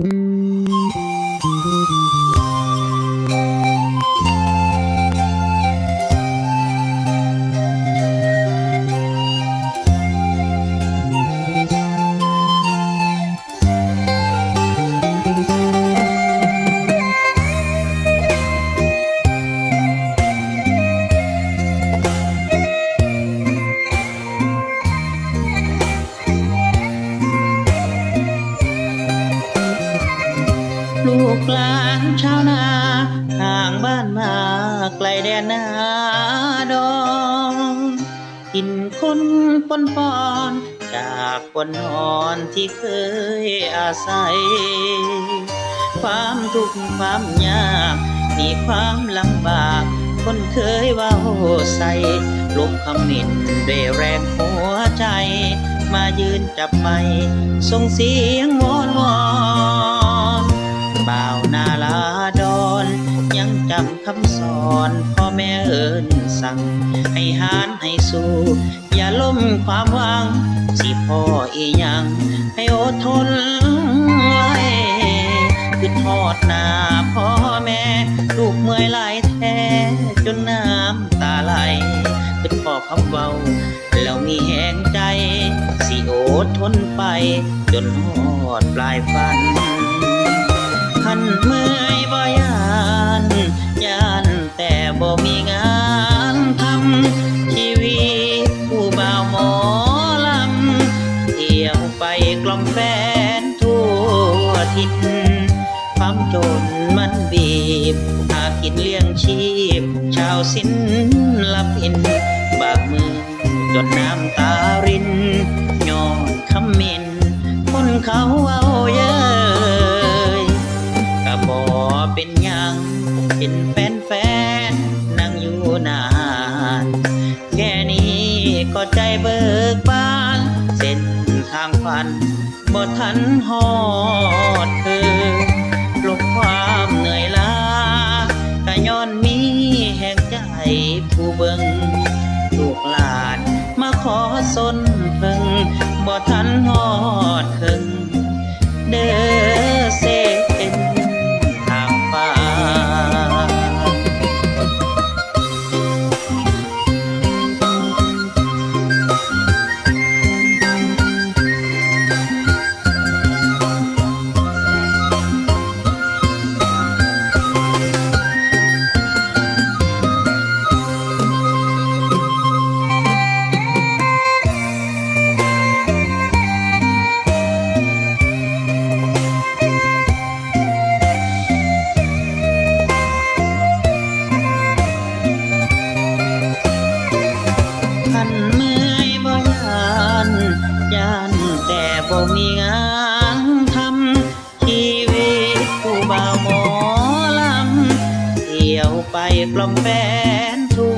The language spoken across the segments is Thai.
ลู ไกลแดนนาดองกินคนปนปอนจากปนนอนที่เคยอาศัย ความทุกข์ความยากมีความลำบาก คนเคยว่าใส่ลบคำหมิ่นด้วยแรงหัวใจ มายืนจับไม้ส่งเสียงวอนวอนิญสั่ง ให้หานให้สู้ อย่าล้มความหวัง สิพ่ออียัง ให้อดทนไว้คือทอดหน้าพ่อแม่ ลูกเมื่อยหลายแท้จนน้ำตาไหลคือพ่อคำเว้าแล้วมีแหงใจ สิอดทนไป จนหอดปลายฝันท่านเมื่อยบ่ยาน ยานแต่บ่มีงาน ทิศความจนมันบีบ หากินเลี้ยงชีพ ชาวสินลับอิน บากมือจนน้ำตารินย้อนคำมินคนเขาเอาเย้ยก็บอเป็นยังเป็นแฟนแฟนนั่งอยู่นาน แค่นี้ก็ใจเบิกบาน เส้นทางฝัน บ่ทันหอดเธอลบความเหนื่อยล้าก็ย้อนมีแห่งใจผู้เบิงลูกหลานมาขอสนเพิ่งบ่ทันหอดเคิง งานทำชีวิตผู้บ่าวหมอลำเที่ยวไปกล่อมแฟนทั่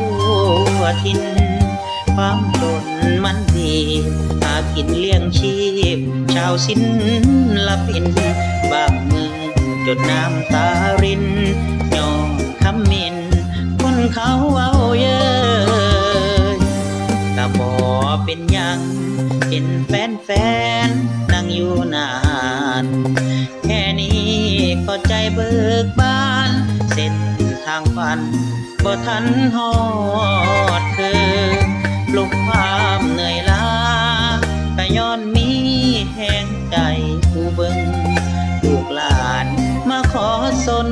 วทิน ความจนมันดีหากินเลี้ยงชีพ ชาวสินละปินบางมือจนน้ำตารินยอนคำมิน คนเขาเอาเยอะก็บอเป็นยัง เป็นแฟนแฟนนั่งอยู่นาน แค่นี้ก็ใจเบิกบาน เส้นทางฝันบ่ทันหอดเธอลบความเหนื่อยล้าก็ย้อนมีแห่งใจผู้เบิงลูกหลานมาขอสน